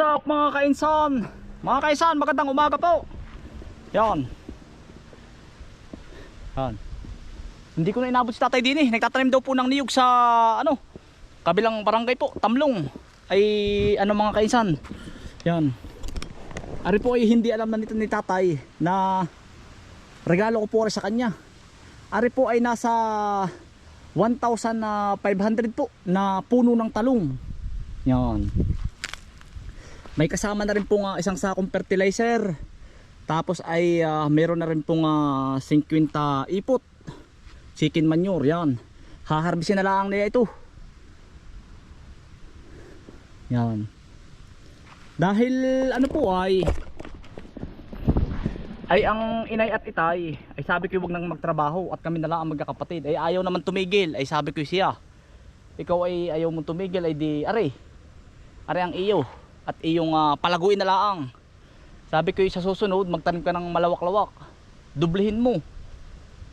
up mga kainsan? Mga kainsan, magandang umaga po. Yan. Yan. Hindi ko na inabot si tatay din eh. Nagtatanim daw po ng niyog sa ano, kabilang barangay po, Tamlong. Ay ano mga kainsan. Yan. Ari po ay hindi alam na nito ni tatay na regalo ko po sa kanya. Ari po ay nasa 1,500 po na puno ng talong. Yan. May kasama na rin po nga isang sakong fertilizer. Tapos ay ah, meron na rin pong ah, 50 ipot. Chicken manure, yan. Haharbisin na lang nila ito. Yan. Dahil ano po ay ay ang inay at itay ay sabi ko wag nang magtrabaho at kami na lang ang magkakapatid ay ayaw naman tumigil ay sabi ko siya ikaw ay ayaw mong tumigil ay di are are ang iyo at iyong ah, palaguin na laang. Sabi ko sa susunod magtanim ka ng malawak-lawak. Dublihin mo.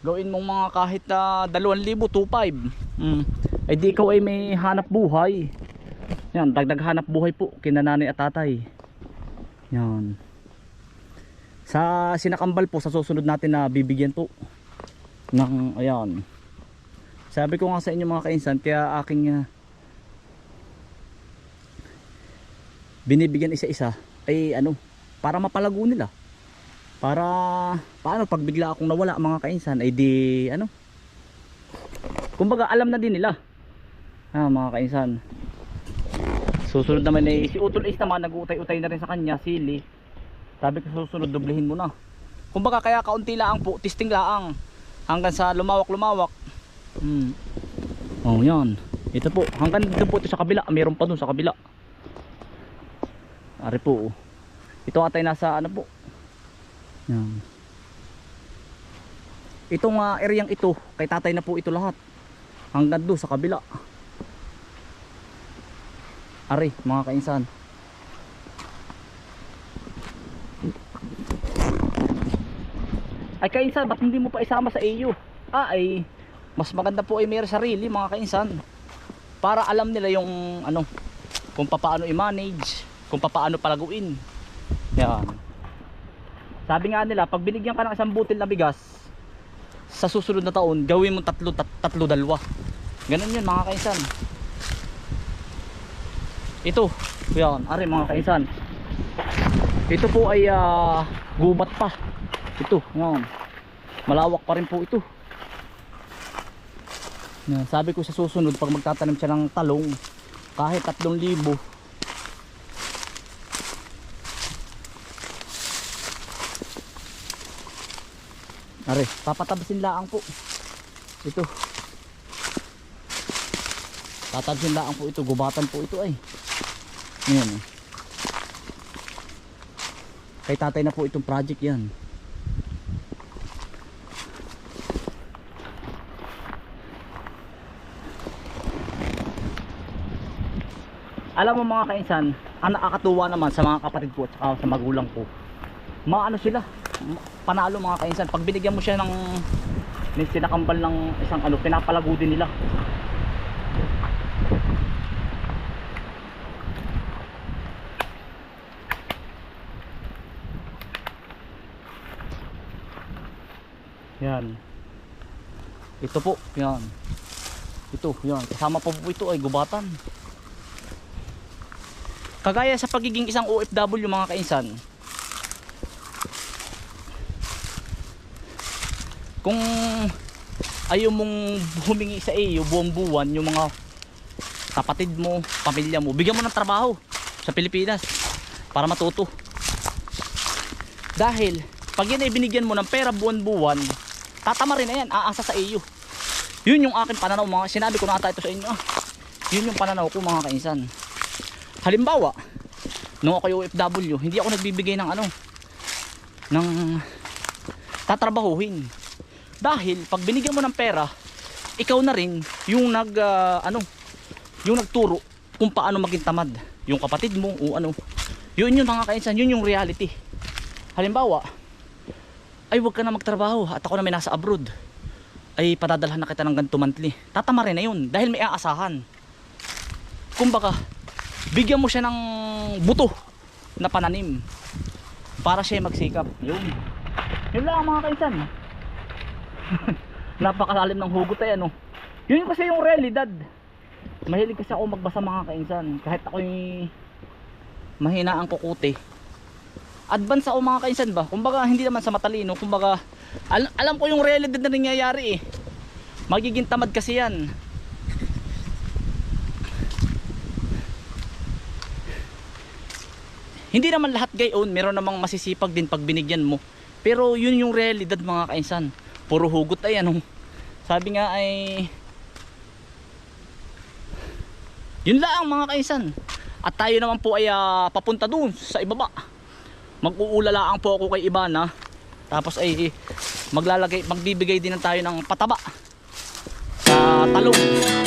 Gawin mong mga kahit na 2,000 2,500 mm. ay di ikaw ay may hanap buhay. Yan dagdag hanap buhay po kina nanay at tatay. Yan. Sa sinakambal po sa susunod natin na bibigyan po ng ayan. Sabi ko nga sa inyo mga kainsan kaya aking ah, binibigyan isa-isa ay ano para mapalago nila. Para paano pag bigla akong nawala mga kainsan ay di ano kumbaga alam na din nila. Ah mga kainsan. Susunod naman ay si Utol Ace naman nag-utay-utay na rin sa kanya sili sabi ko susunod doblehin mo na. Kumbaga kaya kaunti laang po testing laang hanggang sa lumawak lumawak hmm. oh yan. Ito po hanggang dito po ito sa kabila. Meron pa dun sa kabila Ari po. Ito atay nasa ano po. Yan. Itong uh, areang ito, kay tatay na po ito lahat. Hanggang doon sa kabila. Ari, mga kainsan. Ay kainsan, ba't hindi mo pa isama sa iyo? Ah, ay mas maganda po ay mayroon sarili mga kainsan. Para alam nila yung ano, kung paano i-manage kung paano palaguin. Yan. Sabi nga nila pag binigyan ka ng isang butil na bigas sa susunod na taon gawin mo tatlo tat, tatlo dalawa. Ganun yun mga kaisan ito yan ari mga kaisan ito po ay ah, gubat pa. Ito yan. Malawak pa rin po ito. Yan, sabi ko sa susunod pag magtatanim siya ng talong kahit 3,000 Are, papatabasin laang po. Ito. Tatabasin laang po ito, gubatan po ito ay. Ngayon. eh. Kay tatay na po itong project yan. Alam mo mga kainsan, ang nakakatuwa naman sa mga kapatid ko at sa magulang ko. Maano sila, panalo mga kainsan. Pag binigyan mo siya ng may sinakambal ng isang ano pinapalago din nila. Yan. Ito po yan. Ito yan. Kasama pa po ito ay gubatan. Kagaya sa pagiging isang OFW mga kainsan kung ayaw mong humingi sa iyo buong buwan yung mga kapatid mo, pamilya mo, bigyan mo ng trabaho sa Pilipinas para matuto. Dahil pag yan ay binigyan mo ng pera buwan-buwan, tatama rin na yan, aasa sa iyo. Yun yung akin pananaw mga, sinabi ko na ata ito sa inyo. ah. Yun yung pananaw ko mga kainsan. Halimbawa, nung ako yung OFW, hindi ako nagbibigay ng ano, ng tatrabahuhin. Dahil pag binigyan mo ng pera, ikaw na rin yung nag ah, ano, yung nagturo kung paano maging tamad. Yung kapatid mo o ano. Yun yung mga kainsan, yun yung reality. Halimbawa, ay wag ka na magtrabaho at ako na may nasa abroad. Ay padadalhan na kita ng ganito monthly. Tatama rin na yun dahil may aasahan. Kumbaga, bigyan mo siya ng buto na pananim para siya magsikap yun yun lang mga kaisan napakalalim ng hugot ay ano? Yun kasi yung realidad. Mahilig kasi ako magbasa mga kainsan. Kahit ako'y mahina ang kukuti. Advance ako mga kainsan ba? Kumbaga hindi naman sa matalino. Kumbaga al- alam ko yung realidad na nangyayari eh. Magiging tamad kasi yan. Hindi naman lahat gayon meron namang masisipag din pag binigyan mo. Pero yun yung realidad mga kainsan puro hugot ay ano sabi nga ay yun lang mga kainsan at tayo naman po ay ah, papunta dun sa ibaba. Mag-uulalaan po ako kay Ibana tapos ay maglalagay magbibigay din tayo ng pataba sa talong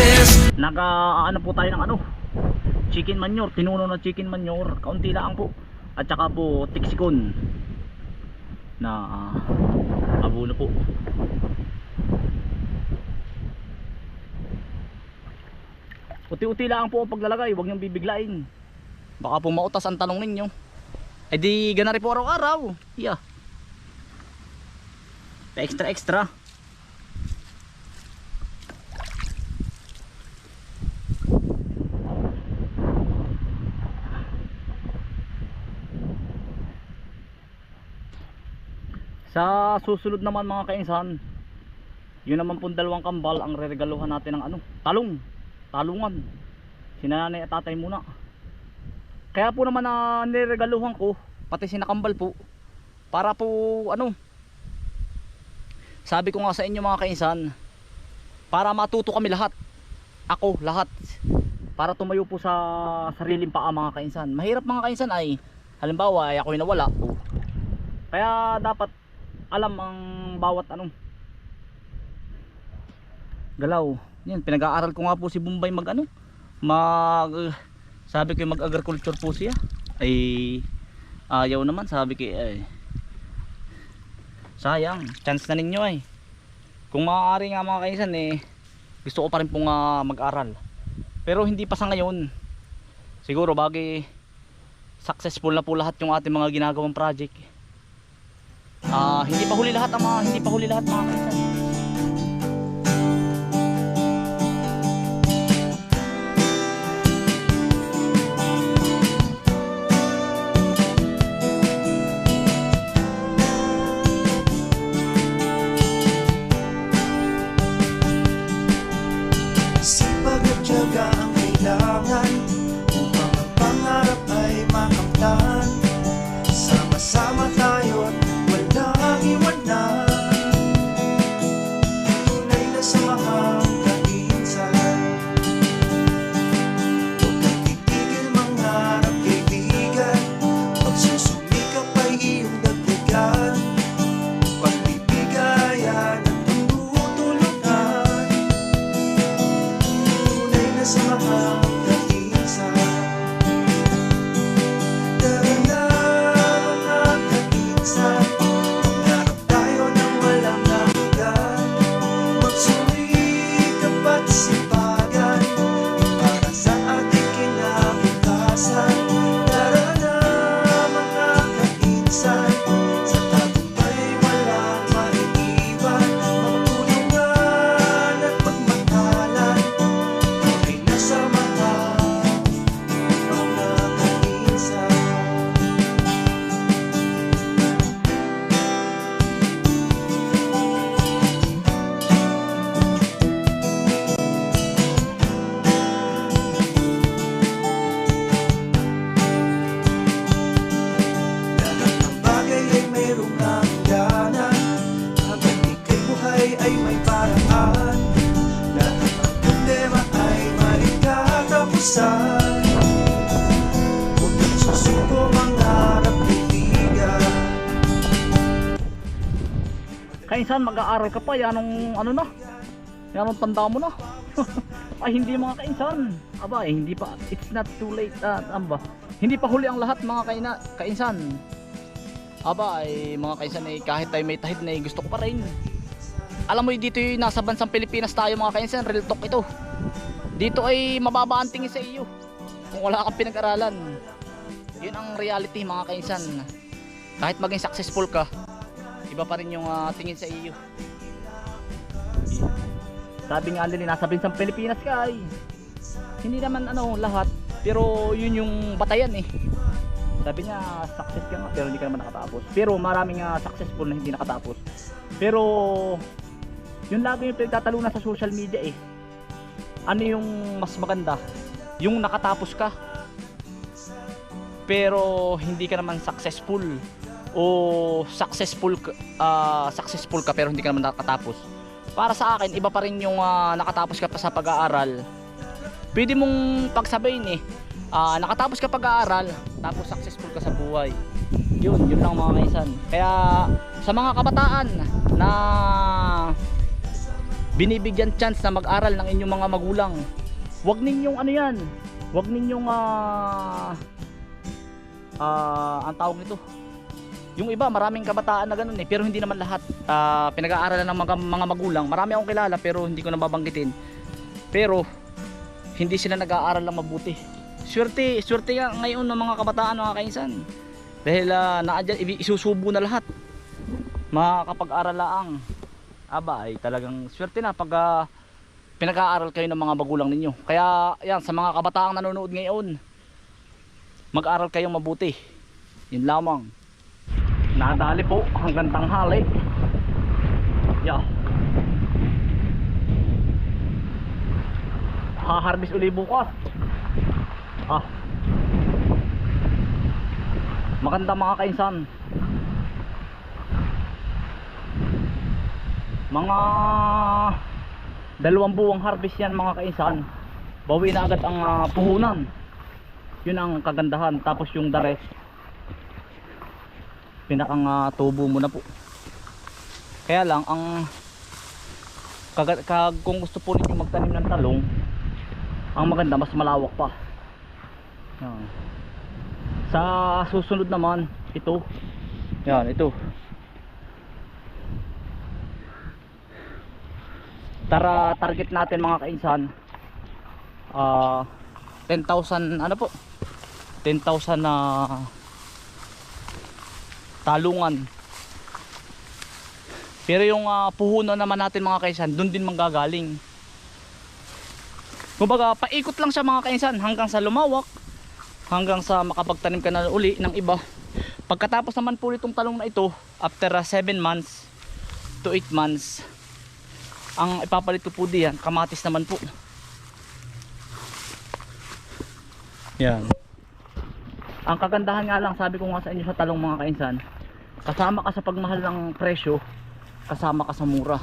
Is this. Naga ano po tayo ng ano? Chicken manure tinuno na chicken manure. Kaunti lang po. At saka po tiksikon. Na ah, abono po. Uti-uti lang po ang paglalagay. Huwag niyong bibiglain. Baka po mautas ang talong ninyo. Eh di gana rin po araw-araw. Yeah. Extra extra Sa susunod naman mga kainsan, yun naman pong dalawang kambal ang reregaluhan natin ng ano, talong, talungan. Sinanay at tatay muna. Kaya po naman na niregaluhan ko, pati sinakambal po, para po ano, sabi ko nga sa inyo mga kainsan, para matuto kami lahat. Ako, lahat. Para tumayo po sa sariling paa mga kainsan. Mahirap mga kainsan ay, halimbawa ay ako'y nawala. Oh. Kaya dapat alam ang bawat anong galaw. Yan pinag-aaral ko nga po si Bombay mag ano mag sabi ko mag agriculture po siya. Ay ayaw naman sabi ko ay sayang chance na ninyo ay kung maaari nga mga kaisan eh gusto ko pa rin pong ah, mag-aral. Pero hindi pa sa ngayon. Siguro bagay successful na po lahat yung ating mga ginagawang project Ah, hindi pa huli lahat ang mga hindi pa huli lahat mga kaisan. Kainsan, mag-aaral ka pa, yan ang ano na. Yan ang tanda mo na. Ay hindi mga kainsan. Aba, eh, hindi pa. It's not too late. Ah, ano ba? Hindi pa huli ang lahat mga kaina, kainsan. Aba, ay mga kainsan ay kahit tayo may tahid na eh, gusto ko pa rin. Alam mo dito yung nasa bansang Pilipinas tayo mga kainsan, real talk ito. Dito ay mababa ang tingin sa iyo. Kung wala kang pinag-aralan. Yun ang reality mga kainsan. Kahit maging successful ka, iba pa rin yung ah, tingin sa iyo. Sabi nga nila nasa bansang Pilipinas ka ay hindi naman ano lahat pero yun yung batayan eh. Sabi niya success ka nga pero hindi ka naman nakatapos. Pero maraming nga successful na hindi nakatapos. Pero yun lagi yung pinagtatalunan sa social media eh. Ano yung mas maganda? Yung nakatapos ka pero hindi ka naman successful o successful ah, successful ka pero hindi ka naman nakatapos. Para sa akin, iba pa rin yung ah, nakatapos ka pa sa pag-aaral. Pwede mong pagsabayin eh. ah, nakatapos ka pag-aaral, tapos successful ka sa buhay. Yun, yun lang mga kaisan. Kaya sa mga kabataan na binibigyan chance na mag-aral ng inyong mga magulang, wag ninyong ano yan, wag ninyong ah ah, ang tawag nito yung iba maraming kabataan na ganun eh pero hindi naman lahat. Ah, pinag-aaralan ng mga, mga magulang. Marami akong kilala pero hindi ko na babanggitin pero hindi sila nag-aaral lang mabuti. Swerte swerte nga ngayon ng mga kabataan mga kainsan. Dahil uh, naadyan ibi- isusubo na lahat. Makakapag-aral laang aba ay talagang swerte na pag ah, pinag-aaral kayo ng mga magulang ninyo. Kaya yan sa mga kabataang nanonood ngayon mag-aral kayong mabuti. Yun lamang nadali po. Hanggang tanghali. Yeah. haharbis uli bukas. Ah. Maganda mga kainsan. Mga dalawang buwang harvest yan mga kainsan. Bawi na agad ang ah, puhunan. Yun ang kagandahan. Tapos yung the rest pinakang ah, tubo mo po. Kaya lang ang kag, kag kung gusto po ninyo magtanim ng talong ang maganda mas malawak pa. Yan. sa susunod naman ito. Yan ito. Tara target natin mga kainsan. Ah 10,000 ano po? 10,000 na talungan. Pero yung ah, puhunan naman natin mga kaisan doon din manggagaling. Kumbaga paikot lang siya mga kaisan hanggang sa lumawak hanggang sa makapagtanim ka na uli ng iba. Pagkatapos naman po itong talong na ito after 7 months to 8 months ang ipapalit ko po diyan kamatis naman po. Yan ang kagandahan nga lang sabi ko nga sa inyo sa talong mga kainsan kasama ka sa pagmahal ng presyo kasama ka sa mura.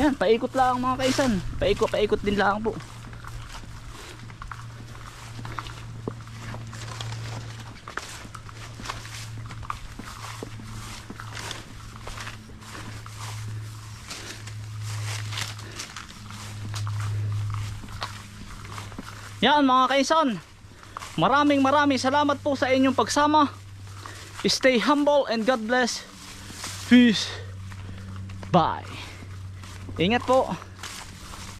Yan paikot lang mga kainsan. Paikot paikot din lang po Yan mga kaisan. Maraming maraming salamat po sa inyong pagsama. Stay humble and God bless. Peace. Bye. Ingat po.